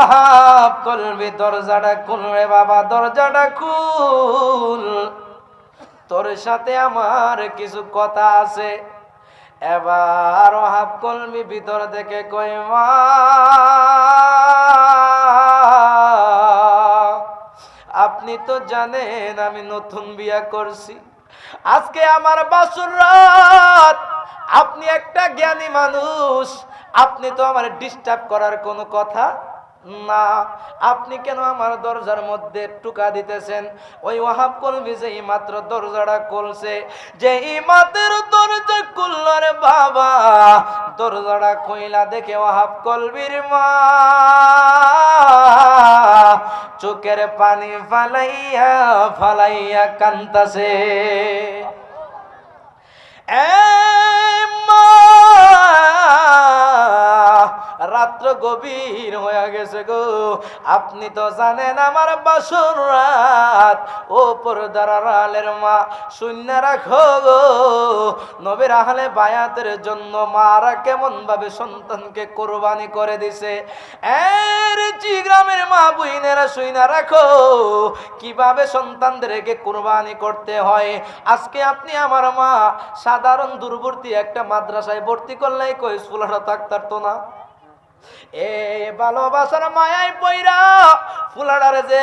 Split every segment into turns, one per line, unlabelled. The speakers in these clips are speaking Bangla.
ওয়াহাব কলবি দরজাটা খুল রে বাবা, দরজাটা খুল। তোর সাথে আমার কিছু কথা আছে। এবার ওয়াহাব কলবি ভিতর থেকে কই মা, আপনি তো জানেন আমি নতুন বিয়া করছি। আজকে আমার বাসুর রাত। আপনি একটা জ্ঞানী মানুষ। আপনি তো আমার ডিস্টার্ব করার কোনো কথা না, আপনি কেন আমার দরজার মধ্যে টুকা দিতেছেন? ওই ওয়াহাব কলবি যে মাত্র দরজাটা খুলছে, যে এই মাত্র দরজা খুলল বাবা, দরজাটা কইলা দেখে ওয়াহাব কলবির মা, চোখের পানি ফালাইয়া ফালাইয়া কান্তাছে এই রাত্র গভীর হয়ে গেছে গো। আপনি তো জানেন আমার বাসর রাত ও পর্দার আলের মা, শূন্য রাখো গো। নবীর আহলে বায়াতের জন্য মারা কেমন ভাবে সন্তানকে কোরবানি করে দিছে। এর গ্রামের মা বুইনেরা শুইনা রাখো। কীভাবে সন্তানদেরকে কোরবানি করতে হয়? আজকে আপনি আমার মা, সাধারণ দুর্বর্তী একটা মাদ্রাসায় ভর্তি করলে কই স্কুলটা থাকতারতো না। এ ভালোবাসার মায়ায় পইরা ফুলাডারে যে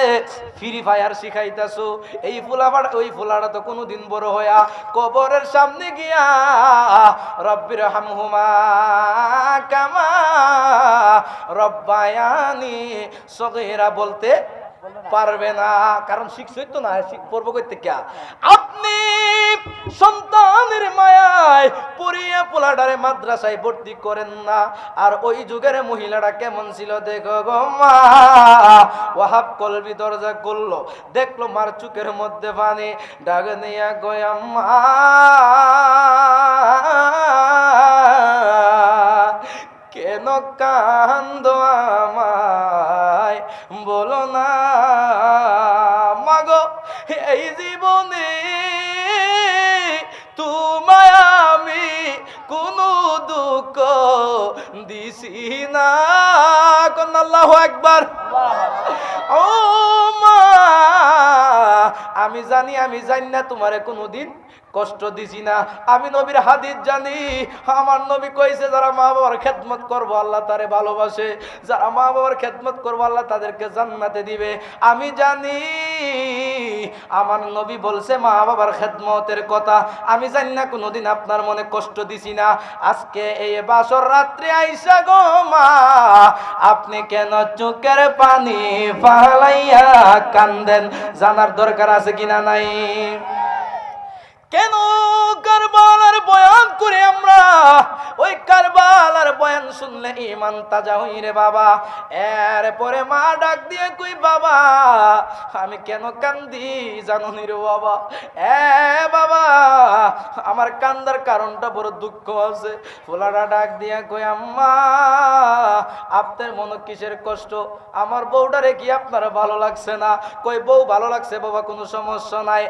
ফ্রি ফায়ার শিখাইতাছো, এই ফুলাবার ওই ফুলাটা তো কোনোদিন বড় হইয়া কবরের সামনে গিয়া রব্বির হামহুমা কামা রব্বায়ানি সগীরা বলতে পারবে না। কারণ শিখছই তো না পড়ব করতে কে? আপনি সন্তানের মায়ায় পড়িয়া পোলাডারে মাদ্রাসায় ভর্তি করেন না। আর ওই যুগের মহিলাটা কেমন ছিল দেখো গো মা। কলবি দরজা করল দেখল মার চুকের মধ্যে পানি। ডাক নিয়া গয়াম্মা কেন কান্দ আমায়? বলো না মাগো এই জীবনে দিছি না আল্লাহ একবার ও মা আমি জানি আমি জানি না তোমারে কোনোদিন কষ্ট দিছি না। আমি নবীর হাদিস জানি। আমার নবী কইছে, যারা মা বাবার খেদমত করব, আল্লাহ তারে ভালোবাসে। যারা মা বাবার খেদমত করব, আল্লাহ তাদেরকে জান্নাতে দিবে। আমি জানি। আমার নবী বলছে, মা বাবার খেদমতের কথা। আমি জানি না, কোনোদিন আপনার মনে কষ্ট দিছি না। আজকে এই বাসর রাত্রে আইসা গো মা, আপনি কেন চোখের পানি ফালাইয়া কান্দেন? জানার দরকার আছে কিনা নাই? কেন কারবালার বয়ান করে আমরা? ওই কারবালার বয়ান শুনলে ইমান তাজা হই রে বাবা। এরপরে মা ডাক দিয়ে কই, বাবা, আমি কেন কান্দি জানো নি রে বাবা? এ বাবা, আমার কান্দার কারণটা বড় দুঃখ আছে। ফুলারা ডাক দিয়ে কই, আম্মা আপনার মনে কিসের কষ্ট? আমার বউটারে কি আপনার ভালো লাগছে না? কই, বউ ভালো লাগছে বাবা, কোনো সমস্যা নাই।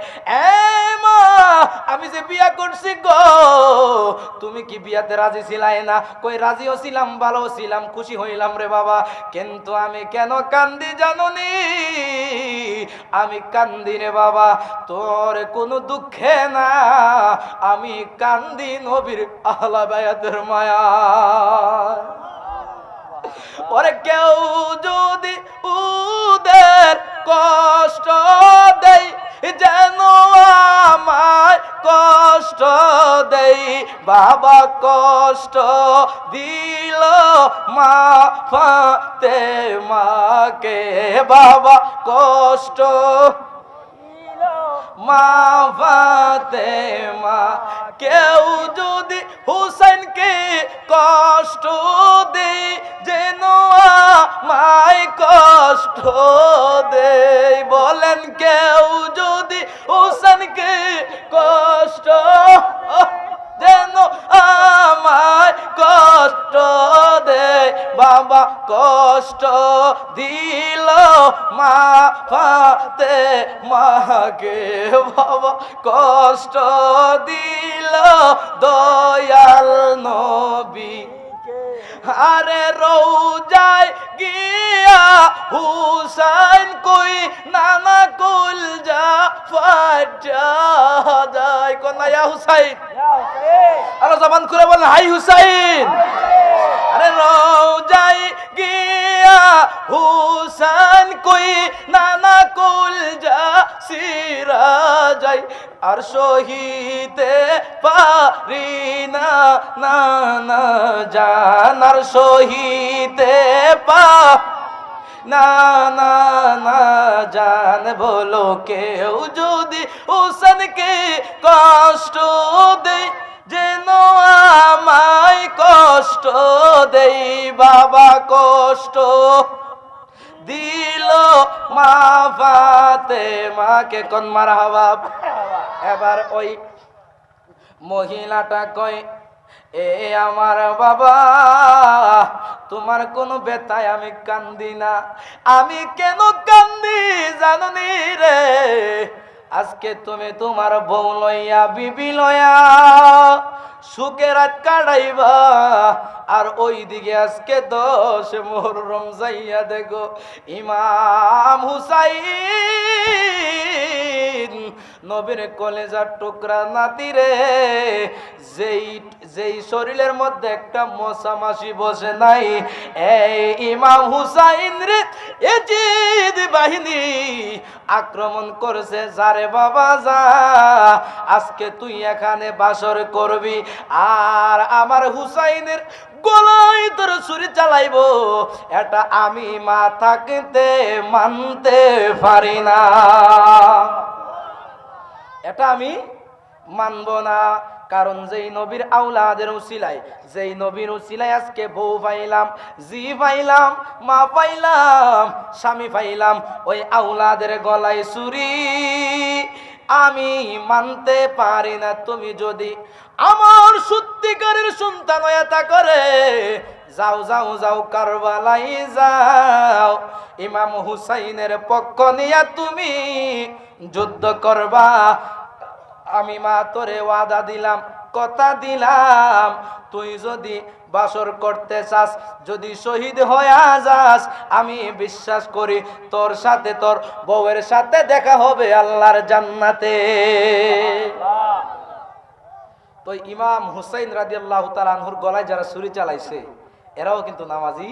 মা, আমি যে বিয়া করছি গো, তুমি কি বিয়াতে রাজি ছিলাই না? কই, রাজিও ছিলাম ভালো ছিলাম, খুশি হইলাম রে বাবা। কিন্তু আমি কেন কান্দি জাননি? আমি কান্দি রে বাবা, তোর কোনো দুঃখে না। আমি কান্দি নবীর আহলা বায়াতের মায়া। ওরে কেউ যদি উদের কষ্ট দেয়, যেন আমায় কষ্ট দেই বাবা কষ্ট দিল মা ফাতে মাকে, বাবা কষ্ট মা ফাতে মা কেউ যদি হুসেনকে কষ্ট দে কষ্ট দে বলেন কেউ যদি হুসেনকে কষ্ট যেন আমায় কষ্ট দে বাবা কষ্ট দিল মা ফাতে মাকে, বাবা কষ্ট দিল, দয়াল নবী আরে গিয়া হুসাইন কই, নানা কুল যা ফাটা যায়। কোন ইয়া হুসাইন? আরও জবান করে বলেন, হাই হুসাইন। আরে রওজাই গিয়া হুসাইন কই, নানা কুল যা সিরা যাই আর শহীদে পারি না না না জান, আর শহীদে পা না না না জান বলো কেউ যদি হুসেনকে কষ্ট দে যেন আমায় কষ্ট দেই, বাবা কষ্ট দিল মা ফাতে মাকে কোন মার হবা এবার ওই মহিলাটা কয় এ আমার বাবা তোমার কোনো বেতায় আমি কান্দি না। আমি কেন কান্দি জাননি রে? আজকে তুমি তোমার বউ লইয়া, বিবি লয়া সুখে রাত কাটাইবা। আর ওই দিকে আজকে দশ মোহরম যাইয়া দেখো, ইমাম হুসাইন নবীর কলেজার টুকরা নাতি রে, যেই যেই শরীরের মধ্যে একটা মশা মাসি বসে নাই, এই ইমাম হুসাইন রে এজিদ বাহিনী আক্রমণ করেছে, যারে বাবা যা, আজকে তুই এখানে বাসর করবি, আর আমার হুসাইনের গলায় তোর ছুরি চালাইবো, এটা আমি মা থাকতে মানতে পারি না। এটা আমি মানব না। কারণ যেই নবীর আউলাদের উসিলাই যেই নবীর উসিলাই আজকে বউ পাইলাম, জি পাইলাম, মা পাইলাম, স্বামী পাইলাম, ওই আউলাদের গলায় চুরি আমি মানতে পারি না, তুমি যদি আমার সত্যিকারের সন্তান হয়ে করে যাও যাও যাও কারবালাই যাও। ইমাম হুসাইনের পক্ষ নিয়ে তুমি যুদ্ধ করবা আমি মা তোরে ওয়াদা দিলাম, কথা দিলাম, তুই যদি বাসর করতে চাস, যদি শহীদ হয়ে যাস, আমি বিশ্বাস করি তোর সাথে তোর বউয়ের সাথে দেখা হবে আল্লাহর জান্নাতে। তো ইমাম হুসাইন রাজি আল্লাহ তালানহুর গলায় যারা ছুরি চালাইছে, এরাও কিন্তু নামাজি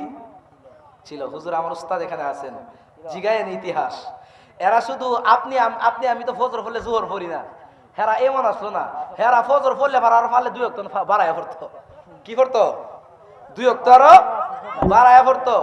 ছিল। হুজুর, আমার উস্তাদ এখানে আছেন জিগায়েন ইতিহাস। এরা শুধু, আপনি আপনি, আমি তো ফজর ফলে জোহর পড়ি না। হেরা এমন আসলো না। হেরা ফজর ফলে আর ফালে দুই অক্ত বাড়ায় পড়তো। কি করতো দুই অক্ত আরও বাড়ায় পড়তো।